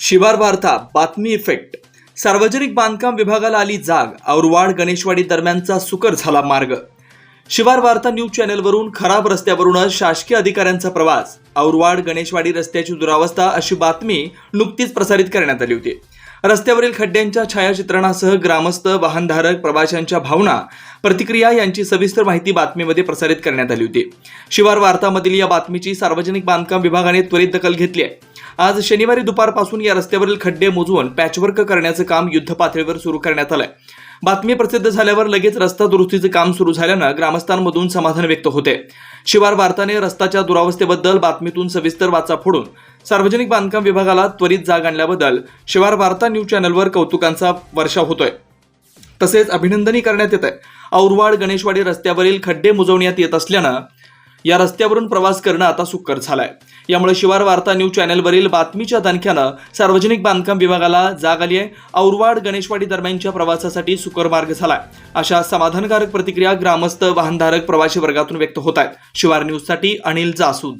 शिवार वार्ता बातमी इफेक्ट. सार्वजनिक बांधकाम विभागाला आली जाग. औरवाड गणेशवाडी दरम्यानचा सुकर झाला मार्ग. शिवार वार्ता न्यूज चॅनलवरून खराब रस्त्यावरूनच शासकीय अधिकाऱ्यांचा प्रवास. औरवाड गणेशवाडी रस्त्याची दुरावस्था अशी बातमी नुकतीच प्रसारित करण्यात आली होती. रस्त्यावरील खड्ड्यांच्या छायाचित्रणासह ग्रामस्थ वाहनधारक प्रवाशांच्या भावना प्रतिक्रिया यांची सविस्तर माहिती बातमीमध्ये प्रसारित करण्यात आली होती. शिवार वार्तामधील या बातमीची सार्वजनिक बांधकाम विभागाने त्वरित दखल घेतली आहे. आज शनिवारी दुपारपासून या रस्त्यावरील खड्डे मोजून पॅचवर्क करण्याचं काम युद्धपातळीवर सुरू करण्यात आलंय. बातमी प्रसिद्ध झाल्यावर लगेच रस्ता दुरुस्तीचं काम सुरू झाल्यानं ग्रामस्थांमधून समाधान व्यक्त होते. शिवार वार्ताने रस्त्याच्या दुरावस्थेबद्दल बातमीतून सविस्तर वाचा फोडून सार्वजनिक बांधकाम विभागाला त्वरित जाग आणल्याबद्दल शिवार वार्ता न्यूज चॅनलवर कौतुकांचा वर्षाव होतोय. तसेच अभिनंदनही करण्यात येत आहे औरवाड गणेशवाडी रस्त्यावरील खड्डे मुजवण्यात येत असल्यानं या रस्त्यावरून प्रवास करणं आता सुकर झालंय. यामुळे शिवार वार्ता न्यूज चॅनलवरील बातमीच्या दणख्यानं सार्वजनिक बांधकाम विभागाला जाग आली आहे. औरवाड गणेशवाडी दरम्यानच्या प्रवासासाठी सुकर मार्ग झालाय. अशा समाधानकारक प्रतिक्रिया ग्रामस्थ वाहनधारक प्रवासी वर्गातून व्यक्त होत आहेत. शिवार न्यूजसाठी अनिल जासूद.